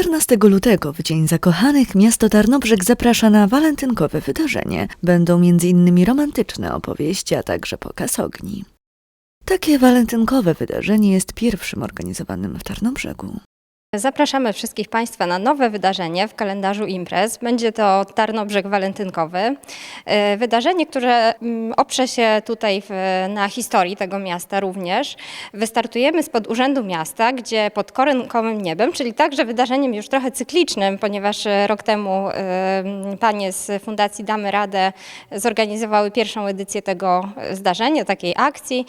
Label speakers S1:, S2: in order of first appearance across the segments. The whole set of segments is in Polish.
S1: 14 lutego, w Dzień Zakochanych, miasto Tarnobrzeg zaprasza na walentynkowe wydarzenie. Będą m.in. romantyczne opowieści, a także pokaz ogni. Takie walentynkowe wydarzenie jest pierwszym organizowanym w Tarnobrzegu.
S2: Zapraszamy wszystkich Państwa na nowe wydarzenie w kalendarzu imprez. Będzie to Tarnobrzeg Walentynkowy. E, Wydarzenie, które mm, oprze się tutaj na historii tego miasta również. Wystartujemy spod Urzędu Miasta, gdzie pod korynkowym niebem, czyli także wydarzeniem już trochę cyklicznym, ponieważ e, rok temu e, panie z Fundacji Damy Radę zorganizowały pierwszą edycję tego zdarzenia, takiej akcji,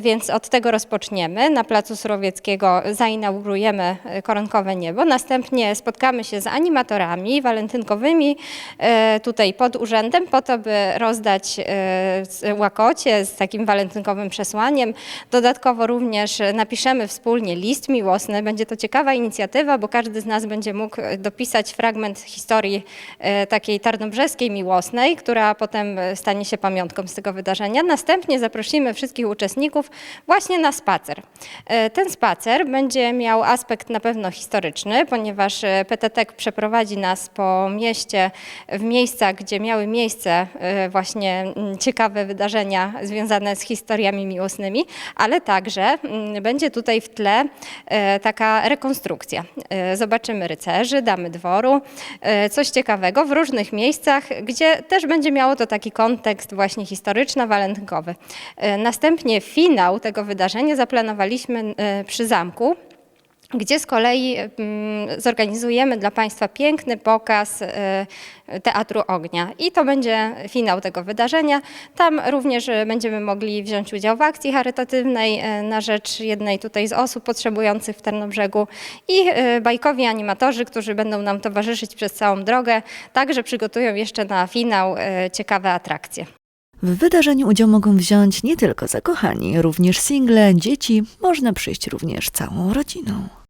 S2: więc od tego rozpoczniemy. Na Placu Surowieckiego zainaugurujemy e, koronkowe niebo, następnie spotkamy się z animatorami walentynkowymi e, tutaj pod urzędem po to, by rozdać e, łakocie z takim walentynkowym przesłaniem. Dodatkowo również napiszemy wspólnie list miłosny. Będzie to ciekawa inicjatywa, bo każdy z nas będzie mógł dopisać fragment historii e, takiej tarnobrzeskiej miłosnej, która potem e, stanie się pamiątką z tego wydarzenia. Następnie zaprosimy wszystkich uczestników właśnie na spacer. E, Ten spacer będzie miał aspekt na pewno historyczny, ponieważ e, PTT przeprowadzi nas po mieście w miejscach, gdzie miały miejsce e, właśnie ciekawe wydarzenia związane z historiami miłosnymi, ale także będzie tutaj w tle e, taka rekonstrukcja. Zobaczymy rycerzy, damy dworu, coś ciekawego w różnych miejscach, gdzie też będzie miało to taki kontekst właśnie historyczno-walentynkowy. Następnie finał tego wydarzenia zaplanowaliśmy przy zamku, gdzie z kolei mm, zorganizujemy dla Państwa piękny pokaz e, Teatru Ognia. I to będzie finał tego wydarzenia. Tam również e, będziemy mogli wziąć udział w akcji charytatywnej e, na rzecz jednej tutaj z osób potrzebujących w Tarnobrzegu i bajkowi animatorzy, którzy będą nam towarzyszyć przez całą drogę, także przygotują jeszcze na finał ciekawe atrakcje.
S1: W wydarzeniu udział mogą wziąć nie tylko zakochani, również single, dzieci, można przyjść również całą rodziną.